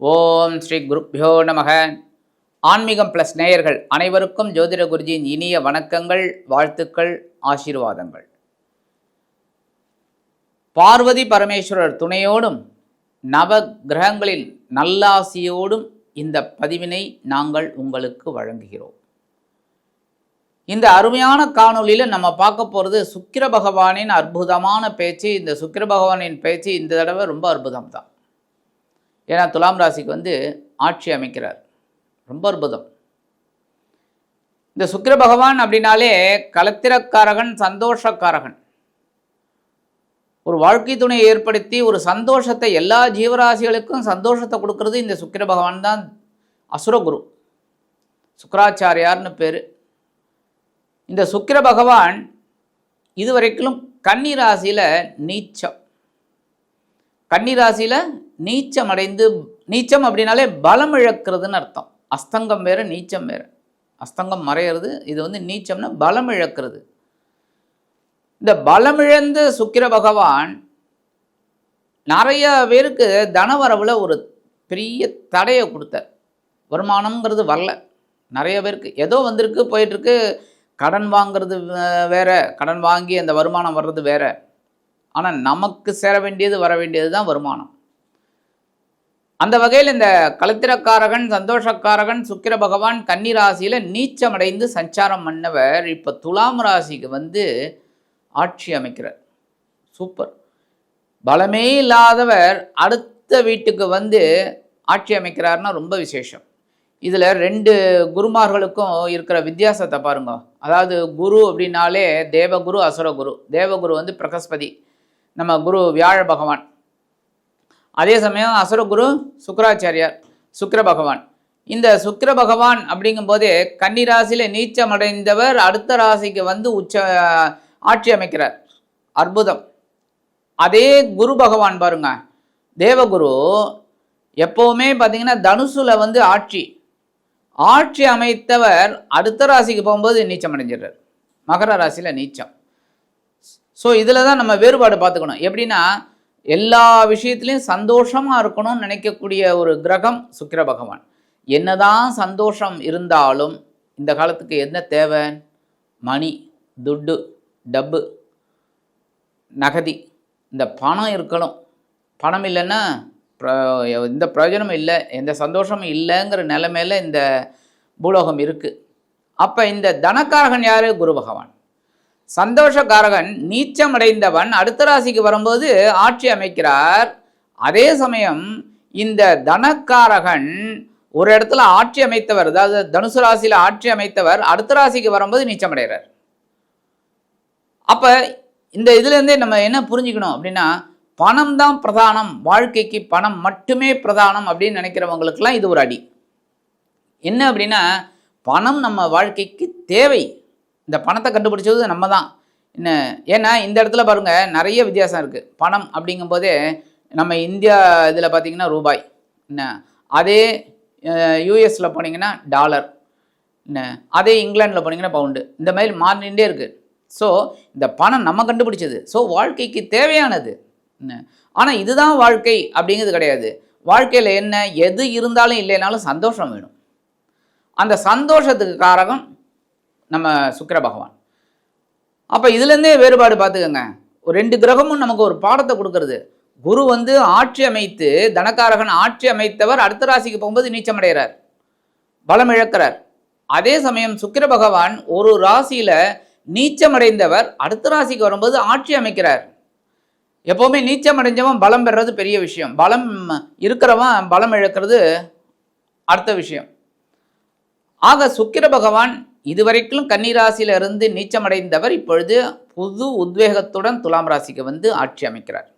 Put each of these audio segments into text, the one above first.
ஓம் ஸ்ரீ குருப்யோ நமக. ஆன்மீகம் ப்ளஸ் நேயர்கள் அனைவருக்கும் ஜோதிட குருஜியின் இனிய வணக்கங்கள் வாழ்த்துக்கள் ஆசீர்வாதங்கள். பார்வதி பரமேஸ்வரர் துணையோடும் நவ கிரகங்களின் நல்லாசியோடும் இந்த பதிவினை நாங்கள் உங்களுக்கு வழங்குகிறோம். இந்த அருமையான காணொலியில் நம்ம பார்க்க போகிறது சுக்கிர பகவானின் அற்புதமான பேச்சு. இந்த சுக்கிர பகவானின் பேச்சு இந்த தடவை ரொம்ப அற்புதம் தான் ஏன்னா துலாம் ராசிக்கு வந்து ஆட்சி அமைக்கிறார். ரொம்ப அற்புதம். இந்த சுக்கிர பகவான் அப்படின்னாலே கலத்திரக்காரகன் சந்தோஷக்காரகன். ஒரு வாழ்க்கை துணையை ஏற்படுத்தி ஒரு சந்தோஷத்தை எல்லா ஜீவராசிகளுக்கும் சந்தோஷத்தை கொடுக்கறது இந்த சுக்கிர பகவான் தான். அசுரகுரு சுக்கராச்சாரியார்னு பேர். இந்த சுக்கிர பகவான் இதுவரைக்கும் கன்னி ராசியில் நீச்சம். கன்னி ராசியில் நீச்சம் அடைந்து நீச்சம் அப்படின்னாலே பலம் இழக்கிறதுன்னு அர்த்தம். அஸ்தங்கம் வேறு நீச்சம் வேறு. அஸ்தங்கம் மறையிறது இது வந்து நீச்சம்னா பலம் இழக்கிறது. இந்த பலமிழந்த சுக்கிர பகவான் நிறைய பேருக்கு தனவரவில் ஒரு பெரிய தடையை கொடுத்தார். வருமானம்ங்கிறது வரல. நிறைய பேருக்கு. ஏதோ வந்திருக்கு போயிட்டுருக்கு. கடன் வாங்கிறது வேற. கடன் வாங்கி அந்த வருமானம் வர்றது வேற. ஆனால் நமக்கு சேர வேண்டியது வர வேண்டியது தான் வருமானம். அந்த வகையில் இந்த கலத்திரக்காரகன் சந்தோஷக்காரகன் சுக்கிர பகவான் கன்னி ராசியில் நீச்சமடைந்து சஞ்சாரம் பண்ணவர் இப்போ துலாம் ராசிக்கு வந்து ஆட்சி அமைக்கிறார். சூப்பர். பலமே இல்லாதவர் அடுத்த வீட்டுக்கு வந்து ஆட்சி அமைக்கிறார்னா ரொம்ப விசேஷம். இதில் ரெண்டு குருமார்களுக்கும் இருக்கிற வித்தியாசத்தை பாருங்க. அதாவது குரு அப்படின்னாலே தேவகுரு அசுரகுரு. தேவகுரு வந்து பிரகஸ்பதி. நம்ம குரு வியாழ பகவான். அதே சமயம் அசுரகுரு சுக்கராச்சாரியார் சுக்கர பகவான். இந்த சுக்கர பகவான் அப்படிங்கும்போதே கன்னிராசியில் நீச்சம் அடைந்தவர் அடுத்த ராசிக்கு வந்து உச்ச ஆட்சி அமைக்கிறார். அற்புதம். அதே குரு பகவான் பாருங்க. தேவகுரு எப்போவுமே பார்த்தீங்கன்னா தனுசுல வந்து ஆட்சி. ஆட்சி அமைத்தவர் அடுத்த ராசிக்கு போகும்போது நீச்சம் அடைஞ்சிடுறார் மகர ராசியில் நீச்சம். ஸோ இதில் தான் நம்ம வேறுபாடு பார்த்துக்கணும். எப்படின்னா எல்லா விஷயத்துலையும் சந்தோஷமாக இருக்கணும்னு நினைக்கக்கூடிய ஒரு கிரகம் சுக்கிர பகவான். என்னதான் சந்தோஷம் இருந்தாலும் இந்த காலத்துக்கு என்ன தேவை? மணி துட்டு டப்பு நகதி. இந்த பணம் இருக்கணும். பணம் இல்லைன்னா இந்த எந்த பிரயோஜனமும் இல்லை. எந்த சந்தோஷமும் இல்லைங்கிற நிலைமையில் இந்த பூலோகம் இருக்குது அப்போ இந்த தனக்காரகன் யார்? குரு பகவான். சந்தோஷக்காரகன் நீச்சம் அடைந்தவன் அடுத்த ராசிக்கு வரும்போது ஆட்சி அமைக்கிறார். அதே சமயம் இந்த தனக்காரகன் ஒரு இடத்துல ஆட்சி அமைத்தவர் அதாவது தனுசு ராசியில் ஆட்சி அமைத்தவர் அடுத்த ராசிக்கு வரும்போது நீச்சம் அடைகிறார் அப்போ இந்த இதுலேருந்தே நம்ம என்ன புரிஞ்சுக்கணும் அப்படின்னா பணம் தான் பிரதானம் வாழ்க்கைக்கு பணம் மட்டுமே பிரதானம் அப்படின்னு நினைக்கிறவங்களுக்கெல்லாம் இது ஒரு அடி. என்ன அப்படின்னா பணம் நம்ம வாழ்க்கைக்கு தேவை. இந்த பணத்தை கண்டுபிடிச்சது நம்ம தான் என்ன ஏன்னா இந்த இடத்துல பாருங்க நிறைய வித்தியாசம் இருக்குது பணம் அப்படிங்கும்போதே நம்ம இந்தியா இதில் பார்த்தீங்கன்னா ரூபாய். என்ன அதே யூஎஸில் போனீங்கன்னா டாலர். என்ன அதே இங்கிலாண்டில் போனீங்கன்னா பவுண்டு. இந்த மாதிரி மாறினே இருக்குது ஸோ இந்த பணம் நம்ம கண்டுபிடிச்சது. ஸோ வாழ்க்கைக்கு தேவையானது. என்ன ஆனால் இதுதான் வாழ்க்கை அப்படிங்கிறது கிடையாது. வாழ்க்கையில் என்ன எது இருந்தாலும் இல்லைனாலும் சந்தோஷம் வேணும். அந்த சந்தோஷத்துக்கு காரகம் நம்ம சுக்கர பகவான். அப்போ இதுலேருந்தே வேறுபாடு பார்த்துக்கோங்க. ஒரு ரெண்டு கிரகமும் நமக்கு ஒரு பாடத்தை கொடுக்கறது. குரு வந்து ஆட்சி அமைத்து தனக்காரகன் ஆட்சி அமைத்தவர் அடுத்த ராசிக்கு போகும்போது நீச்சமடைகிறார். பலம் இழக்கிறார். அதே சமயம் சுக்கிர பகவான் ஒரு ராசியில் நீச்சம் அடைந்தவர் அடுத்த ராசிக்கு வரும்போது ஆட்சி அமைக்கிறார். எப்போவுமே நீச்சம் அடைஞ்சவன் பலம் பெறுறது பெரிய விஷயம். பலம் இருக்கிறவன் பலம் இழக்கிறது அடுத்த விஷயம். ஆக சுக்கிர பகவான் இதுவரைக்கும் கன்னிராசியில இருந்து நீச்சமடைந்தவர் இப்பொழுது புது உத்வேகத்துடன் துலாம் ராசிக்கு வந்து ஆட்சி அமைக்கிறார்.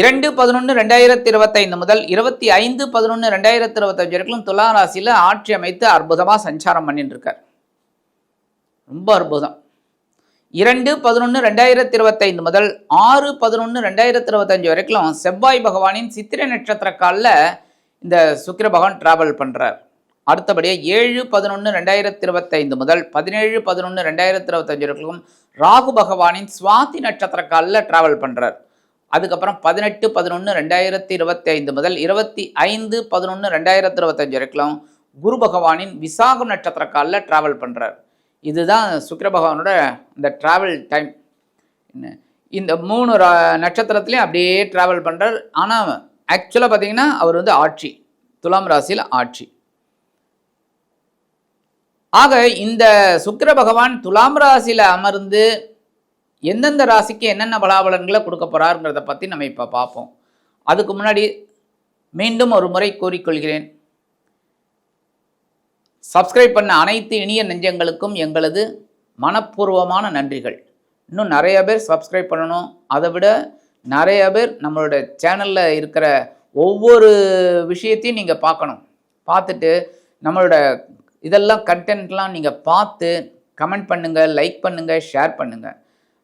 இரண்டு பதினொன்று ரெண்டாயிரத்தி இருபத்தைந்து முதல் இருபத்தி ஐந்து பதினொன்று ரெண்டாயிரத்தி இருபத்தஞ்சு வரைக்கும் துலாம் ராசியில் ஆட்சி அமைத்து அற்புதமாக சஞ்சாரம் பண்ணிட்டு இருக்கார் ரொம்ப அற்புதம். இரண்டு பதினொன்று ரெண்டாயிரத்தி இருபத்தைந்து முதல் ஆறு பதினொன்று ரெண்டாயிரத்தி இருபத்தஞ்சு வரைக்கும் செவ்வாய் பகவானின் சித்திரை நட்சத்திர காலில் இந்த சுக்கிர பகவான் டிராவல் பண்ணுறார் அடுத்தபடியாக ஏழு பதினொன்று ரெண்டாயிரத்தி இருபத்தைந்து முதல் பதினேழு பதினொன்று ரெண்டாயிரத்தி இருபத்தஞ்சு வரைக்கும் ராகு பகவானின் சுவாதி நட்சத்திர காலில் டிராவல் பண்ணுறார் அதுக்கப்புறம் பதினெட்டு பதினொன்று ரெண்டாயிரத்தி இருபத்தி ஐந்து முதல் இருபத்தி ஐந்து பதினொன்று ரெண்டாயிரத்தி இருபத்தஞ்சு வரைக்கும் குரு பகவானின் விசாகம் நட்சத்திர காலில் ட்ராவல் பண்ணுறார் இதுதான் சுக்கர பகவானோட இந்த ட்ராவல் டைம் இந்த மூணு ரா- அப்படியே ட்ராவல் பண்ணுறார் ஆனால் ஆக்சுவலாக பார்த்தீங்கன்னா அவர் வந்து ஆட்சி. துலாம் ராசியில் ஆட்சி. ஆக இந்த சுக்கிர பகவான் துலாம் ராசியில் அமர்ந்து எந்தெந்த ராசிக்கு என்னென்ன பலாபலன்களை கொடுக்க போகிறாருங்கிறத பற்றி நம்ம இப்போ பார்ப்போம். அதுக்கு முன்னாடி மீண்டும் ஒரு முறை கூறிக்கொள்கிறேன். சப்ஸ்கிரைப் பண்ண அனைத்து இனிய நெஞ்சங்களுக்கும் எங்களது மனப்பூர்வமான நன்றிகள். இன்னும் நிறைய பேர் சப்ஸ்கிரைப் பண்ணணும். அதை விட நிறைய பேர் நம்மளோட சேனலில் இருக்கிற ஒவ்வொரு விஷயத்தையும் நீங்கள் பார்க்கணும். பார்த்துட்டு நம்மளோட இதெல்லாம் கண்டென்ட்லாம் நீங்கள் பார்த்து கமெண்ட் பண்ணுங்கள் லைக் பண்ணுங்கள் ஷேர் பண்ணுங்கள்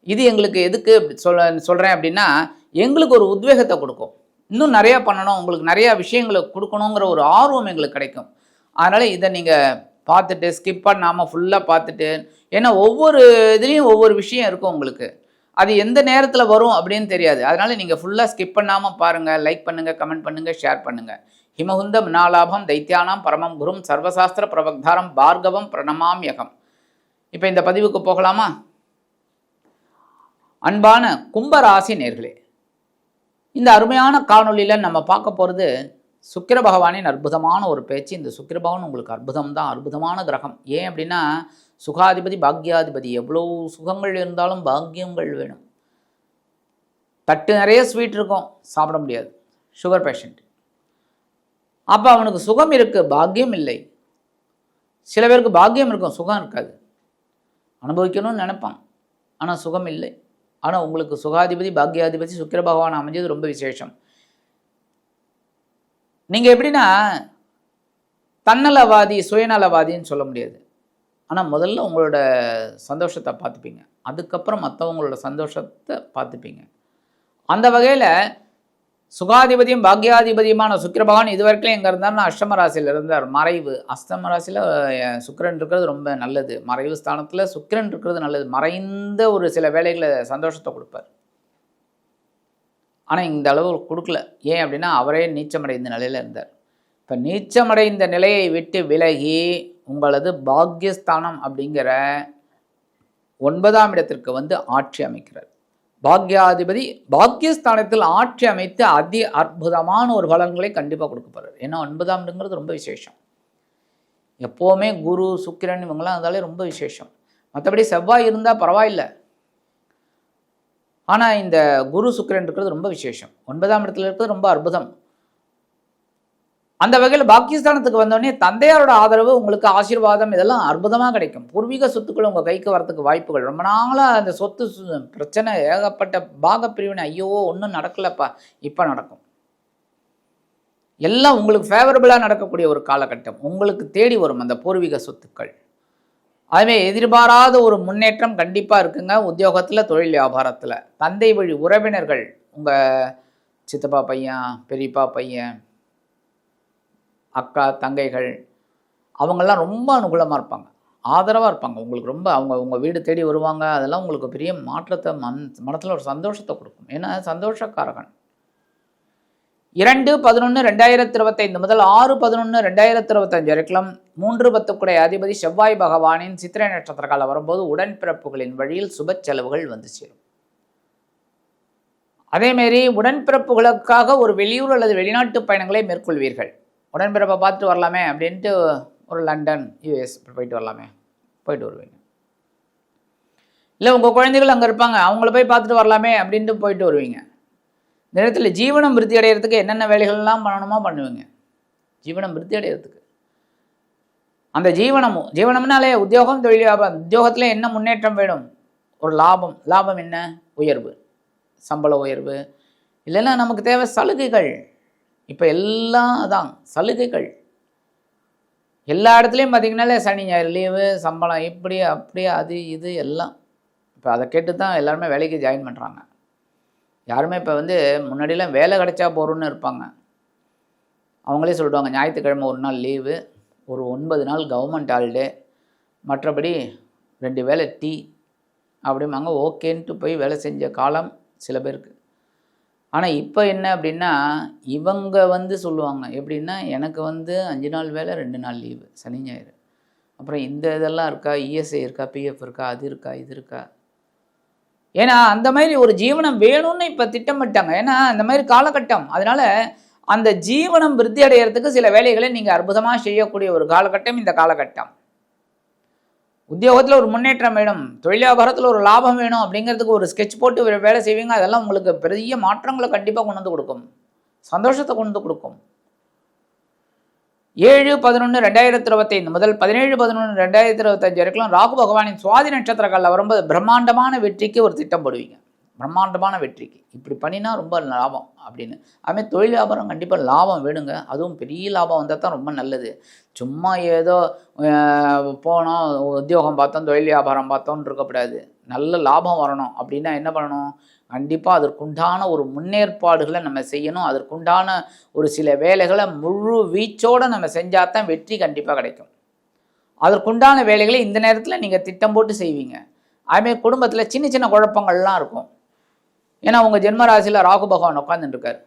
இது எங்களுக்கு எதுக்கு சொல்ல சொல்கிறேன் அப்படின்னா எங்களுக்கு ஒரு உத்வேகத்தை கொடுக்கும். இன்னும் நிறையா பண்ணணும் உங்களுக்கு நிறையா விஷயங்களை கொடுக்கணுங்கிற ஒரு ஆர்வம் எங்களுக்கு கிடைக்கும். அதனால் இதை நீங்கள் பார்த்துட்டு ஸ்கிப் பண்ணாமல் ஃபுல்லாக பார்த்துட்டு ஏன்னா ஒவ்வொரு இதுலேயும் ஒவ்வொரு விஷயம் இருக்கும் உங்களுக்கு. அது எந்த நேரத்தில் வரும் அப்படின்னு தெரியாது. அதனால் நீங்கள் ஃபுல்லாக ஸ்கிப் பண்ணாமல் பாருங்கள் லைக் பண்ணுங்கள் கமெண்ட் பண்ணுங்கள் ஷேர் பண்ணுங்கள் ஹிமகுந்த மினாலாபம் தைத்தியானாம் பரமம் குரும் சர்வசாஸ்திர பிரபக்தாரம் பார்கவம் பிரணமாம்யகம் இப்போ இந்த பதிவுக்கு போகலாமா? அன்பான கும்பராசி நேர்களே இந்த அருமையான காணொளியில் நம்ம பார்க்க போகிறது சுக்கிர பகவானின் அற்புதமான ஒரு பேச்சு. இந்த சுக்கிர பகவான் உங்களுக்கு அற்புதம் தான் அற்புதமான கிரகம். ஏன் அப்படின்னா சுகாதிபதி பாக்யாதிபதி எவ்வளோ சுகங்கள் இருந்தாலும் பாக்கியங்கள் வேணும். தட்டு நிறைய ஸ்வீட் இருக்கும் சாப்பிட முடியாது. சுகர் பேஷண்ட் அப்போ அவனுக்கு சுகம் இருக்குது பாக்கியம் இல்லை. சில பேருக்கு பாக்கியம் இருக்கும் சுகம் இருக்காது. அனுபவிக்கணும்னு நினைப்பான். ஆனால் சுகம் இல்லை. ஆனால் உங்களுக்கு சுகாதிபதி பாக்யாதிபதி சுக்கிர பகவான் அமைஞ்சது ரொம்ப விசேஷம். நீங்கள் எப்படின்னா தன்னலவாதி சுயநலவாதின்னு சொல்ல முடியாது. ஆனால் முதல்ல உங்களோட சந்தோஷத்தை பார்த்துப்பீங்க. அதுக்கப்புறம் மற்றவங்களோட சந்தோஷத்தை பார்த்துப்பீங்க. அந்த வகையில் சுகாதிபதியும் பாக்யாதிபதியுமான சுக்கிர இதுவரைக்கும் இது வரைக்கும் எங்கே இருந்தார்னா அஷ்டம ராசியில் இருந்தார். மறைவு. அஷ்டம ராசியில் சுக்கிரன் இருக்கிறது ரொம்ப நல்லது. மறைவு ஸ்தானத்தில் சுக்கிரன் இருக்கிறது நல்லது. மறைந்த ஒரு சில வேலைகளை சந்தோஷத்தை கொடுப்பார். ஆனால் இந்த அளவு கொடுக்கல. ஏன் அப்படின்னா அவரே நீச்சமடைந்த நிலையில் இருந்தார். இப்போ நீச்சமடைந்த நிலையை விட்டு விலகி உங்களது பாக்யஸ்தானம் அப்படிங்கிற ஒன்பதாம் இடத்திற்கு வந்து ஆட்சி அமைக்கிறார். பாக்யாதிபதி பாக்யஸ்தானத்தில் ஆட்சி அமைத்து அதி அற்புதமான ஒரு பலன்களை கண்டிப்பாக கொடுக்க போகிறார் ஏன்னா ஒன்பதாம் இடங்கிறது ரொம்ப விசேஷம். எப்போவுமே குரு சுக்கிரன் இவங்கெல்லாம் இருந்தாலே ரொம்ப விசேஷம். மற்றபடி செவ்வாய் இருந்தால் பரவாயில்லை. ஆனால் இந்த குரு சுக்கிரன் இருக்கிறது ரொம்ப விசேஷம். ஒன்பதாம் இடத்துல இருக்கிறது ரொம்ப அற்புதம். அந்த வகையில் பாகிஸ்தானத்துக்கு வந்தோடனே தந்தையாரோட ஆதரவு உங்களுக்கு ஆசீர்வாதம் இதெல்லாம் அற்புதமாக கிடைக்கும். பூர்வீக சொத்துக்கள் உங்கள் கைக்கு வரத்துக்கு வாய்ப்புகள். ரொம்ப நாளாக அந்த சொத்து சு- பிரச்சனை ஏகப்பட்ட பாக பிரிவினை ஐயோ ஒன்றும் நடக்கலப்பா. இப்போ நடக்கும். எல்லாம் உங்களுக்கு ஃபேவரபுளாக நடக்கக்கூடிய ஒரு காலகட்டம். உங்களுக்கு தேடி வரும் அந்த பூர்வீக சொத்துக்கள். அதுவே எதிர்பாராத ஒரு முன்னேற்றம் கண்டிப்பாக இருக்குங்க. உத்தியோகத்தில் தொழில் வியாபாரத்தில். தந்தை வழி உறவினர்கள் உங்கள் சித்தப்பா பையன் பெரியப்பா பையன் அக்கா தங்கைகள் அவங்கெல்லாம் ரொம்ப அனுகூலமாக இருப்பாங்க. ஆதரவாக இருப்பாங்க. உங்களுக்கு ரொம்ப அவங்க உங்கள் வீடு தேடி வருவாங்க. அதெல்லாம் உங்களுக்கு பெரிய மாற்றத்தை மன் மனத்தில் ஒரு சந்தோஷத்தை கொடுக்கும். ஏன்னா சந்தோஷக்காரகன். இரண்டு பதினொன்று ரெண்டாயிரத்தி இருபத்தைந்து முதல் ஆறு பதினொன்று ரெண்டாயிரத்தி இருபத்தஞ்சு வரைக்கும் மூன்று பத்துக்குடைய அதிபதி செவ்வாய் பகவானின் சித்திரை நட்சத்திர காலம் வரும்போது உடன்பிறப்புகளின் வழியில் சுப செலவுகள் வந்து சேரும். அதேமாரி உடன்பிறப்புகளுக்காக ஒரு வெளியூர் அல்லது வெளிநாட்டு பயணங்களை மேற்கொள்வீர்கள். உடன்பிறப்பை பார்த்துட்டு வரலாமே அப்படின்ட்டு ஒரு லண்டன் யூஎஸ் போயிட்டு வரலாமே. போயிட்டு வருவீங்க இல்லை உங்கள் குழந்தைகள் அங்கே இருப்பாங்க. அவங்கள போய் பார்த்துட்டு வரலாமே அப்படின்ட்டு போயிட்டு வருவீங்க. இந்த நேரத்தில் ஜீவனம் விருத்தி அடைகிறதுக்கு என்னென்ன வேலைகள்லாம் பண்ணணுமோ பண்ணுவீங்க. ஜீவனம் விருத்தி அடைகிறதுக்கு அந்த ஜீவனமும் ஜீவனம்னாலே உத்தியோகம் தொழில் வியாபாரம். உத்தியோகத்தில் என்ன முன்னேற்றம் வேணும்? ஒரு லாபம். லாபம் என்ன? உயர்வு. சம்பள உயர்வு. இல்லைன்னா நமக்கு தேவை சலுகைகள். இப்போ எல்லாம் அதான் சலுகைகள். எல்லா இடத்துலையும் பார்த்தீங்கன்னாலே சனி ஞாயிறு லீவு சம்பளம் இப்படி அப்படி அது இது எல்லாம். இப்போ அதை கேட்டு தான் எல்லாருமே வேலைக்கு ஜாயின் பண்ணுறாங்க யாருமே இப்போ வந்து முன்னாடிலாம் வேலை கிடைச்சா போகிறோன்னு இருப்பாங்க. அவங்களே சொல்லிடுவாங்க ஞாயிற்றுக்கிழமை ஒரு நாள் லீவு ஒரு ஒன்பது நாள் கவர்மெண்ட் ஹாலிடே மற்றபடி ரெண்டு வேளை டீ அப்படிம்பாங்க. ஓகேன்ட்டு போய் வேலை செஞ்ச காலம் சில பேருக்கு. ஆனால் இப்போ என்ன அப்படின்னா இவங்க வந்து சொல்லுவாங்க. எப்படின்னா எனக்கு வந்து அஞ்சு நாள் வேலை ரெண்டு நாள் லீவு சனி ஞாயிறு. அப்புறம் இந்த இதெல்லாம் இருக்கா? இஎஸ்ஐ இருக்கா? பிஎஃப் இருக்கா? அது இருக்கா? இது இருக்கா? ஏன்னா அந்த மாதிரி ஒரு ஜீவனம் வேணும்னு இப்போ திட்டமிட்டாங்க. ஏன்னா அந்த மாதிரி காலகட்டம். அதனால் அந்த ஜீவனம் விருத்தி அடைகிறதுக்கு சில வேலைகளை நீங்கள் அற்புதமாக செய்யக்கூடிய ஒரு காலகட்டம் இந்த காலகட்டம். உத்தியோகத்தில் ஒரு முன்னேற்றம் வேணும். தொழில் வியாபாரத்தில் ஒரு லாபம் வேணும் அப்படிங்கிறதுக்கு ஒரு ஸ்கெட்ச் போட்டு வேலை செய்வீங்க. அதெல்லாம் உங்களுக்கு பெரிய மாற்றங்களை கண்டிப்பாக கொண்டு வந்து கொடுக்கும். சந்தோஷத்தை கொண்டு வந்து கொடுக்கும். ஏழு பதினொன்று ரெண்டாயிரத்தி இருபத்தைந்து முதல் பதினேழு பதினொன்று ரெண்டாயிரத்தி இருபத்தஞ்சு வரைக்கும் ராகு பகவானின் சுவாதி நட்சத்திரங்களில் வரும்போது பிரம்மாண்டமான வெற்றிக்கு ஒரு திட்டம் போடுவீங்க. பிரம்மாண்டமான வெற்றிக்கு. இப்படி பண்ணினா ரொம்ப லாபம் அப்படின்னு. அதுமாதிரி தொழில் வியாபாரம் கண்டிப்பாக லாபம் வேணுங்க. அதுவும் பெரிய லாபம் வந்தால் தான் ரொம்ப நல்லது. சும்மா ஏதோ போனோம் உத்தியோகம் பார்த்தோம் தொழில் வியாபாரம் பார்த்தோம்னு இருக்கக்கூடாது. நல்ல லாபம் வரணும். அப்படின்னா என்ன பண்ணணும்? கண்டிப்பாக அதற்குண்டான ஒரு முன்னேற்பாடுகளை நம்ம செய்யணும். அதற்குண்டான ஒரு சில வேலைகளை முழு வீச்சோடு நம்ம செஞ்சால் தான் வெற்றி கண்டிப்பாக கிடைக்கும். அதற்குண்டான வேலைகளை இந்த நேரத்தில் நீங்கள் திட்டம் போட்டு செய்வீங்க. அதுமாரி குடும்பத்தில் சின்ன சின்ன குழப்பங்கள்லாம் இருக்கும். ஏன்னா உங்கள் ஜென்ம ராசியில் ராகு பகவான் உட்காந்துட்டுருக்காரு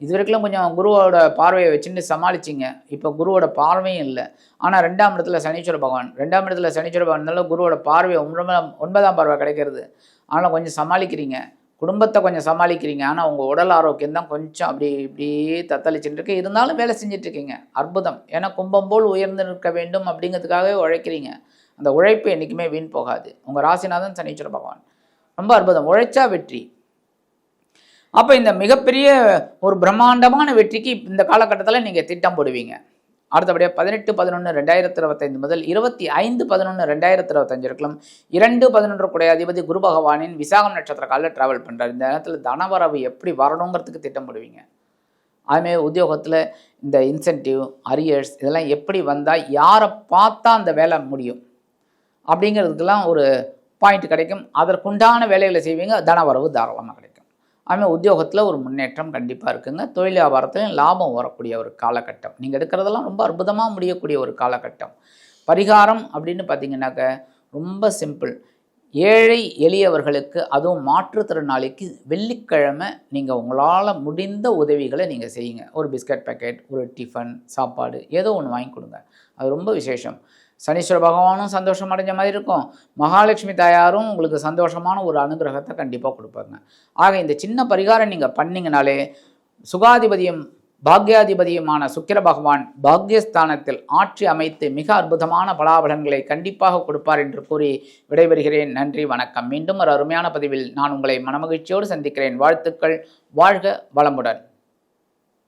இது வரைக்கும் கொஞ்சம் குருவோட பார்வையை வச்சுன்னு சமாளிச்சிங்க. இப்போ குருவோட பார்வையும் இல்லை. ஆனால் ரெண்டாம் இடத்துல சனீஸ்வர பகவான். ரெண்டாம் இடத்துல சனீஸ்வர பகவான் இருந்தாலும் குருவோட பார்வை ஒன்பதாம் ஒன்பதாம் பார்வை கிடைக்கிறது. ஆனால் கொஞ்சம் சமாளிக்கிறீங்க. குடும்பத்தை கொஞ்சம் சமாளிக்கிறீங்க. ஆனால் உங்கள் உடல் ஆரோக்கியம் தான் கொஞ்சம் அப்படி இப்படியே தத்தளிச்சுட்டு இருக்கு. இருந்தாலும் வேலை செஞ்சிட்ருக்கீங்க. அற்புதம். ஏன்னா கும்பம் போல் உயர்ந்து நிற்க வேண்டும் அப்படிங்கிறதுக்காகவே உழைக்கிறீங்க. அந்த உழைப்பு என்றைக்குமே வீண் போகாது. உங்கள் ராசிநாதன் சனீஸ்வர பகவான். ரொம்ப அற்புதம். உழைச்சா வெற்றி. அப்போ இந்த மிகப்பெரிய ஒரு பிரம்மாண்டமான வெற்றிக்கு இந்த காலகட்டத்தில் நீங்கள் திட்டம் போடுவீங்க. அடுத்தபடியாக பதினெட்டு பதினொன்று ரெண்டாயிரத்தி இருபத்தைந்து முதல் இருபத்தி ஐந்து பதினொன்று ரெண்டாயிரத்தி இருபத்தஞ்சு இருக்கலாம் இரண்டு பதினொன்று குடைய அதிபதி குரு பகவானின் விசாகம் நட்சத்திர காலில் ட்ராவல் பண்ணுறாரு இந்த நேரத்தில் தனவரவு எப்படி வரணுங்கிறதுக்கு திட்டம் போடுவீங்க. அதுமாரி உத்தியோகத்தில் இந்த இன்சென்டிவ் அரியர்ஸ் இதெல்லாம் எப்படி வந்தால் யாரை பார்த்தா அந்த வேலை முடியும்? அப்படிங்கிறதுக்கெல்லாம் ஒரு பாயிண்ட் கிடைக்கும். அதற்குண்டான வேலைகளை செய்வீங்க. தனவரவு தாராளமாக கிடைக்கும். ஆனால் உத்தியோகத்தில் ஒரு முன்னேற்றம் கண்டிப்பாக இருக்குங்க. தொழில் வியாபாரத்துலையும் லாபம் வரக்கூடிய ஒரு காலகட்டம். நீங்கள் எடுக்கிறதெல்லாம் ரொம்ப அற்புதமாக முடியக்கூடிய ஒரு காலகட்டம். பரிகாரம் அப்படின்னு பார்த்தீங்கன்னாக்க ரொம்ப சிம்பிள். ஏழை எளியவர்களுக்கு அதுவும் மாற்றுத்திறனாளிக்கு வெள்ளிக்கிழமை நீங்கள் உங்களால் முடிந்த உதவிகளை நீங்கள் செய்யுங்க. ஒரு பிஸ்கட் பேக்கெட் ஒரு டிஃபன் சாப்பாடு ஏதோ ஒன்று வாங்கி கொடுங்க. அது ரொம்ப விசேஷம். சனீஸ்வர பகவானும் சந்தோஷம் அடைஞ்ச மாதிரி இருக்கும். மகாலட்சுமி தாயாரும் உங்களுக்கு சந்தோஷமான ஒரு அனுகிரகத்தை கண்டிப்பாக கொடுப்பாங்க. ஆக இந்த சின்ன பரிகாரம் நீங்கள் பண்ணிங்கனாலே சுகாதிபதியும் பாக்யாதிபதியுமான சுக்கிர பகவான் பாக்யஸ்தானத்தில் ஆட்சி அமைத்து மிக அற்புதமான பலாபலன்களை கண்டிப்பாக கொடுப்பார் என்று கூறி விடைபெறுகிறேன். நன்றி வணக்கம். மீண்டும் ஒரு அருமையான பதிவில் நான் உங்களை மனமகிழ்ச்சியோடு சந்திக்கிறேன். வாழ்த்துக்கள். வாழ்க வளமுடன்.